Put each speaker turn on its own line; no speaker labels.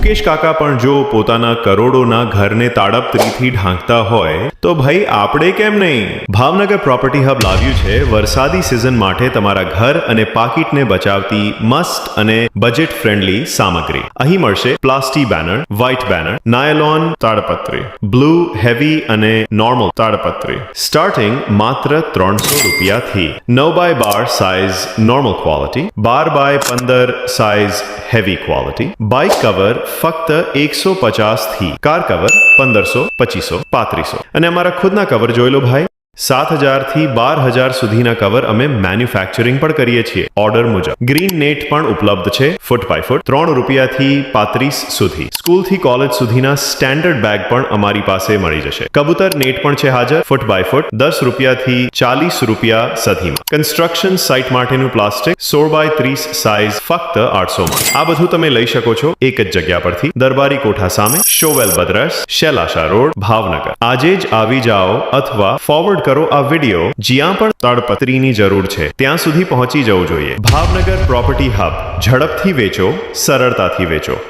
મુકેશ કાકા પણ જો પોતાના કરોડોના ઘરને તાડપત્રીથી ઢાંકતા હોય, તો ભાઈ આપણે કેમ નહીં? ભાવનગર પ્રોપર્ટી હબ લાવ્યું છે, વરસાદી સિઝન માટે તમારા ઘર અને પાકીટને બચાવતી મસ્ત અને બજેટ ફ્રેન્ડલી સામગ્રી. અહીં મળશે plastic banner, white banner, nylon તાડપત્રી, blue, heavy અને નોર્મલ તાડપત્રી. સ્ટાર્ટિંગ માત્ર ત્રણસો રૂપિયાથી. નવ બાય બાર સાઇઝ નોર્મલ ક્વોલિટી, બાર બાય પંદર size heavy quality. Bike cover ફક્ત એકસો પચાસથી. કાર કવર પંદરસો, પચીસો, પાંત્રીસો. અને અમારા ખુદના કવર જોઈ ભાઈ સાત હજારથી બાર હજાર સુધીના કવર અમે મેન્યુફેક્ચરિંગ પણ કરીએ છીએ ઓર્ડર મુજબ. ગ્રીન નેટ પણ ઉપલબ્ધ છે ફૂટ બાય ફૂટ ત્રણ રૂપિયાથી પાંત્રીસ સુધી. સ્કૂલથી કોલેજ સુધીના સ્ટેન્ડર્ડ બેગ પણ અમારી પાસે મળી જશે. કબૂતર નેટ પણ છે હાજર ફૂટ બાય ફૂટ દસ રૂપિયાથી ચાલીસ રૂપિયા સધીમાં. કન્સ્ટ્રક્શન સાઇટ માટેનું પ્લાસ્ટિક સોળ બાય ત્રીસ સાઇઝ ફક્ત આઠસોમાં આ બધું તમે લઈ શકો છો એક જ જગ્યા પરથી. દરબારી કોઠા સામે, શોવેલ બદ્રસ શેલાશા રોડ, ભાવનગર. આજે જ આવી જાઓ અથવા ફોરવર્ડ કરો આ વિડિયો જ્યાં પણ તાડપત્રીની જરૂર છે, ત્યાં સુધી પહોંચી જવું જોઈએ. ભાવનગર પ્રોપર્ટી હબ, ઝડપથી વેચો, સરળતાથી વેચો.